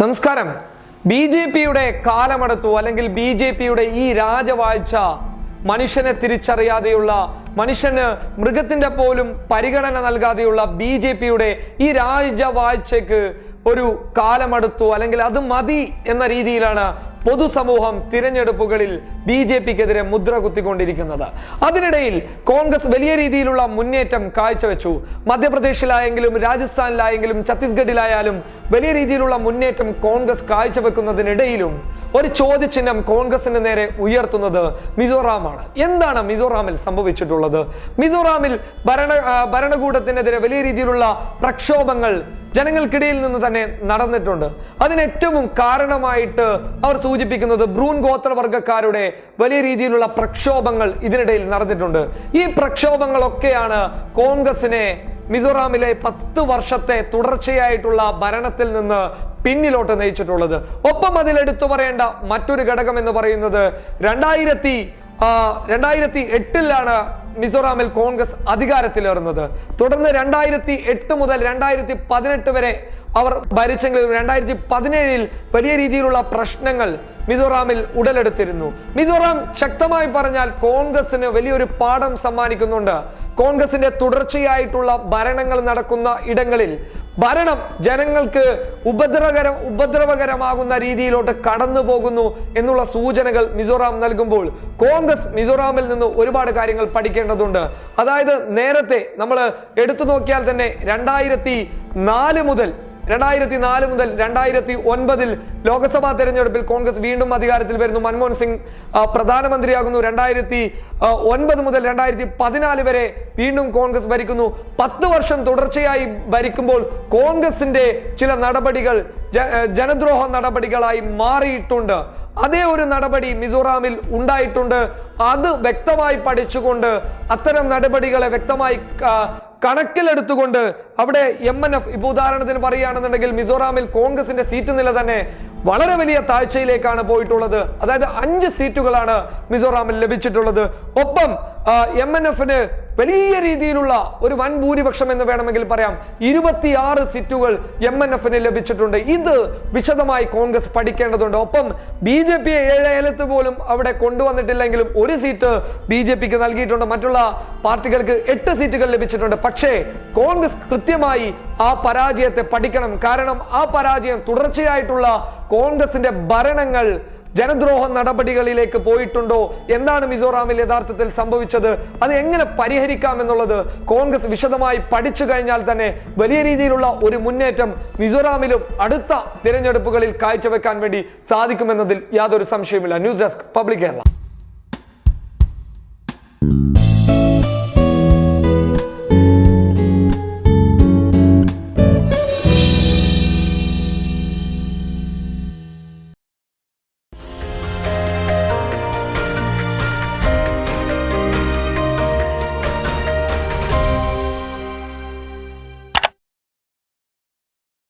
നമസ്കാരം. B J പിയുടെ കാലമടത്തു അല്ലെങ്കിൽ ബി ജെ പിയുടെ ഈ രാജവാഴ്ച മനുഷ്യനെ തിരിച്ചറിയാതെയുള്ള മനുഷ്യന് മൃഗത്തിന്റെ പോലും പരിഗണന നൽകാതെയുള്ള ബി ജെ പിയുടെ ഈ രാജവാഴ്ചക്ക് ഒരു കാലമടുത്തു അല്ലെങ്കിൽ അത് മതി എന്ന രീതിയിലാണ് പൊതുസമൂഹം തിരഞ്ഞെടുപ്പുകളിൽ ബി ജെ പിക്കെതിരെ മുദ്ര കുത്തിക്കൊണ്ടിരിക്കുന്നത്. അതിനിടയിൽ കോൺഗ്രസ് വലിയ രീതിയിലുള്ള മുന്നേറ്റം കാഴ്ചവെച്ചു. മധ്യപ്രദേശിലായെങ്കിലും രാജസ്ഥാനിലായെങ്കിലും ഛത്തീസ്ഗഡിലായാലും വലിയ രീതിയിലുള്ള മുന്നേറ്റം കോൺഗ്രസ് കാഴ്ചവെക്കുന്നതിനിടയിലും ഒരു ചോദ്യചിഹ്നം കോൺഗ്രസിന് നേരെ ഉയർത്തുന്നത് മിസോറാമാണ്. എന്താണ് മിസോറാമിൽ സംഭവിച്ചിട്ടുള്ളത്? മിസോറാമിൽ ഭരണ ഭരണകൂടത്തിനെതിരെ വലിയ രീതിയിലുള്ള പ്രക്ഷോഭങ്ങൾ ജനങ്ങൾക്കിടയിൽ നിന്ന് തന്നെ നടന്നിട്ടുണ്ട്. അതിന് ഏറ്റവും കാരണമായിട്ട് അവർ സൂചിപ്പിക്കുന്നത് ബ്രൂൺ ഗോത്രവർഗക്കാരുടെ വലിയ രീതിയിലുള്ള പ്രക്ഷോഭങ്ങൾ ഇതിനിടയിൽ നടന്നിട്ടുണ്ട്. ഈ പ്രക്ഷോഭങ്ങളൊക്കെയാണ് കോൺഗ്രസിനെ മിസോറാമിലെ പത്ത് വർഷത്തെ തുടർച്ചയായിട്ടുള്ള ഭരണത്തിൽ നിന്ന് പിന്നിലോട്ട് നയിച്ചിട്ടുള്ളത്. ഒപ്പം അതിൽ എടുത്തു പറയേണ്ട മറ്റൊരു ഘടകം എന്ന് പറയുന്നത് രണ്ടായിരത്തി രണ്ടായിരത്തി എട്ടിലാണ് മിസോറാമിൽ കോൺഗ്രസ് അധികാരത്തിലേറുന്നത്. തുടർന്ന് രണ്ടായിരത്തി എട്ട് മുതൽ രണ്ടായിരത്തി പതിനെട്ട് വരെ അവർ ഭരിച്ചെങ്കിലും രണ്ടായിരത്തി പതിനേഴിൽ വലിയ രീതിയിലുള്ള പ്രശ്നങ്ങൾ മിസോറാമിൽ ഉടലെടുത്തിരുന്നു. മിസോറാം ശക്തമായി പറഞ്ഞാൽ കോൺഗ്രസിന് വലിയൊരു പാഠം സമ്മാനിക്കുന്നുണ്ട്. കോൺഗ്രസിന്റെ തുടർച്ചയായിട്ടുള്ള ഭരണങ്ങൾ നടക്കുന്ന ഇടങ്ങളിൽ ഭരണം ജനങ്ങൾക്ക് ഉപദ്രവകരം ഉപദ്രവകരമാകുന്ന രീതിയിലോട്ട് കടന്നു പോകുന്നു എന്നുള്ള സൂചനകൾ മിസോറാം നൽകുമ്പോൾ കോൺഗ്രസ് മിസോറാമിൽ നിന്ന് ഒരുപാട് കാര്യങ്ങൾ പഠിക്കേണ്ടതുണ്ട്. അതായത് നേരത്തെ നമ്മൾ എടുത്തു നോക്കിയാൽ തന്നെ രണ്ടായിരത്തി നാല് മുതൽ രണ്ടായിരത്തി നാല് മുതൽ രണ്ടായിരത്തി ഒൻപതിൽ ലോക്സഭാ തെരഞ്ഞെടുപ്പിൽ കോൺഗ്രസ് വീണ്ടും അധികാരത്തിൽ വരുന്നു. മൻമോഹൻ സിംഗ് പ്രധാനമന്ത്രിയാകുന്നു. രണ്ടായിരത്തി ഒൻപത് മുതൽ രണ്ടായിരത്തി പതിനാല് വരെ വീണ്ടും കോൺഗ്രസ് ഭരിക്കുന്നു. പത്ത് വർഷം തുടർച്ചയായി ഭരിക്കുമ്പോൾ കോൺഗ്രസിന്റെ ചില നടപടികൾ ജനദ്രോഹ നടപടികളായി മാറിയിട്ടുണ്ട്. അതേ ഒരു നടപടി മിസോറാമിൽ ഉണ്ടായിട്ടുണ്ട്. അത് വ്യക്തമായി പഠിച്ചുകൊണ്ട് അത്തരം നടപടികളെ വ്യക്തമായി കണക്കിലെടുത്തുകൊണ്ട് അവിടെ എം എൻ എഫ് ഇപ്പൊ ഉദാഹരണത്തിന് പറയുകയാണെന്നുണ്ടെങ്കിൽ മിസോറാമിൽ കോൺഗ്രസിന്റെ സീറ്റ് നില തന്നെ വളരെ വലിയ താഴ്ചയിലേക്കാണ് പോയിട്ടുള്ളത്. അതായത് അഞ്ച് സീറ്റുകളാണ് മിസോറാമിൽ ലഭിച്ചിട്ടുള്ളത്. ഒപ്പം എം എൻ എഫിന് വലിയ രീതിയിലുള്ള ഒരു വൻ ഭൂരിപക്ഷം എന്ന് വേണമെങ്കിൽ പറയാം. ഇരുപത്തിയാറ് സീറ്റുകൾ എം എൻ എഫിന് ലഭിച്ചിട്ടുണ്ട്. ഇത് വിശദമായി കോൺഗ്രസ് പഠിക്കേണ്ടതുണ്ട്. ഒപ്പം ബി ജെ പി ഏഴേലത്ത് പോലും അവിടെ കൊണ്ടുവന്നിട്ടില്ലെങ്കിലും ഒരു സീറ്റ് ബി ജെ പിക്ക് നൽകിയിട്ടുണ്ട്. മറ്റുള്ള പാർട്ടികൾക്ക് എട്ട് സീറ്റുകൾ ലഭിച്ചിട്ടുണ്ട്. പക്ഷേ കോൺഗ്രസ് കൃത്യമായി ആ പരാജയത്തെ പഠിക്കണം. കാരണം ആ പരാജയം തുടർച്ചയായിട്ടുള്ള കോൺഗ്രസിന്റെ ഭരണങ്ങൾ ജനദ്രോഹ നടപടികളിലേക്ക് പോയിട്ടുണ്ടോ? എന്താണ് മിസോറാമിൽ യഥാർത്ഥത്തിൽ സംഭവിച്ചത്? അത് എങ്ങനെ പരിഹരിക്കാം എന്നുള്ളത് കോൺഗ്രസ് വിശദമായി പഠിച്ചു കഴിഞ്ഞാൽ തന്നെ വലിയ രീതിയിലുള്ള ഒരു മുന്നേറ്റം മിസോറാമിലും അടുത്ത തിരഞ്ഞെടുപ്പുകളിൽ കാഴ്ചവെക്കാൻ വേണ്ടി സാധിക്കുമെന്നതിൽ യാതൊരു സംശയമില്ല ന്യൂസ് ഡെസ്ക് പബ്ലിക് കേരള.